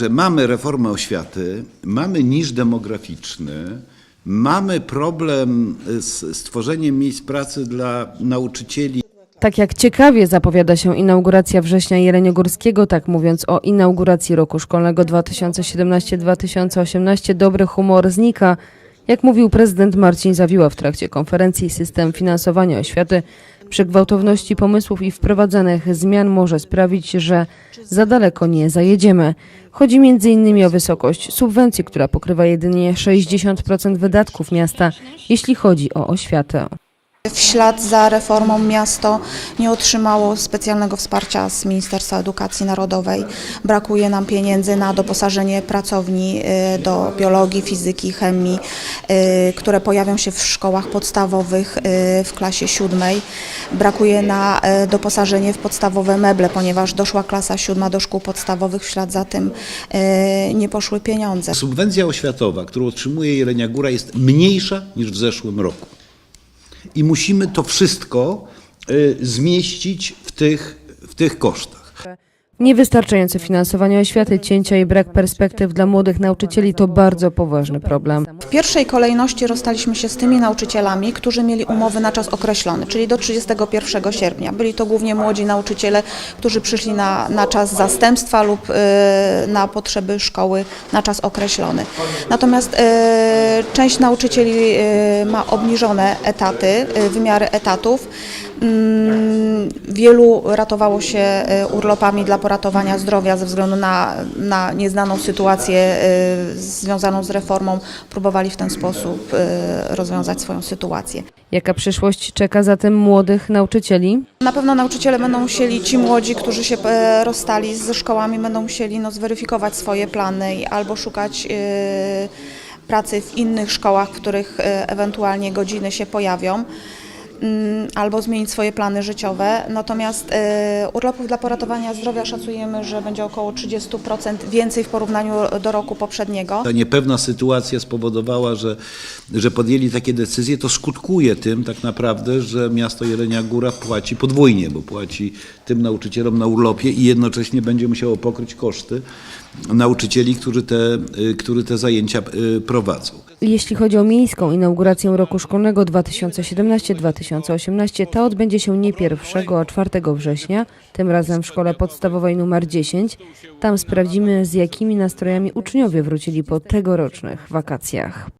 że mamy reformę oświaty, mamy niż demograficzny, mamy problem z stworzeniem miejsc pracy dla nauczycieli. Tak jak ciekawie zapowiada się inauguracja września Jeleniogórskiego, tak mówiąc o inauguracji roku szkolnego 2017-2018, dobry humor znika. Jak mówił prezydent Marcin Zawiła w trakcie konferencji, system finansowania oświaty przy gwałtowności pomysłów i wprowadzanych zmian może sprawić, że za daleko nie zajedziemy. Chodzi m.in. o wysokość subwencji, która pokrywa jedynie 60% wydatków miasta, jeśli chodzi o oświatę. W ślad za reformą miasto nie otrzymało specjalnego wsparcia z Ministerstwa Edukacji Narodowej. Brakuje nam pieniędzy na doposażenie pracowni y, do biologii, fizyki, chemii, y, które pojawią się w szkołach podstawowych y, w klasie siódmej. Brakuje na doposażenie w podstawowe meble, ponieważ doszła klasa siódma do szkół podstawowych, w ślad za tym nie poszły pieniądze. Subwencja oświatowa, którą otrzymuje Jelenia Góra jest mniejsza niż w zeszłym roku. I musimy to wszystko y, zmieścić w tych, w tych kosztach. Niewystarczające finansowanie oświaty, cięcia i brak perspektyw dla młodych nauczycieli to bardzo poważny problem. W pierwszej kolejności rozstaliśmy się z tymi nauczycielami, którzy mieli umowy na czas określony, czyli do 31 sierpnia. Byli to głównie młodzi nauczyciele, którzy przyszli na, na czas zastępstwa lub y, na potrzeby szkoły na czas określony. Natomiast y, część nauczycieli y, ma obniżone etaty, wymiary etatów. Mm, Wielu ratowało się y, urlopami dla poratowania zdrowia ze względu na, na nieznaną sytuację y, związaną z reformą. Próbowali w ten sposób y, rozwiązać swoją sytuację. Jaka przyszłość czeka zatem młodych nauczycieli? Na pewno nauczyciele będą musieli, ci młodzi, którzy się e, rozstali ze szkołami, będą musieli no, zweryfikować swoje plany albo szukać e, pracy w innych szkołach, w których e, ewentualnie godziny się pojawią. Mm, Albo zmienić swoje plany życiowe. Natomiast e, urlopów dla poratowania zdrowia szacujemy, że będzie około 30% więcej w porównaniu do roku poprzedniego. Ta niepewna sytuacja spowodowała, że, że podjęli takie decyzje. To skutkuje tym tak naprawdę, że miasto Jelenia Góra płaci podwójnie, bo płaci tym nauczycielom na urlopie i jednocześnie będzie musiało pokryć koszty nauczycieli, którzy te, y, którzy te zajęcia y, prowadzą. Jeśli chodzi o miejską inaugurację roku szkolnego 2017-2018, ta odbędzie się nie 1, a 4 września, tym razem w szkole podstawowej nr 10. Tam sprawdzimy, z jakimi nastrojami uczniowie wrócili po tegorocznych wakacjach.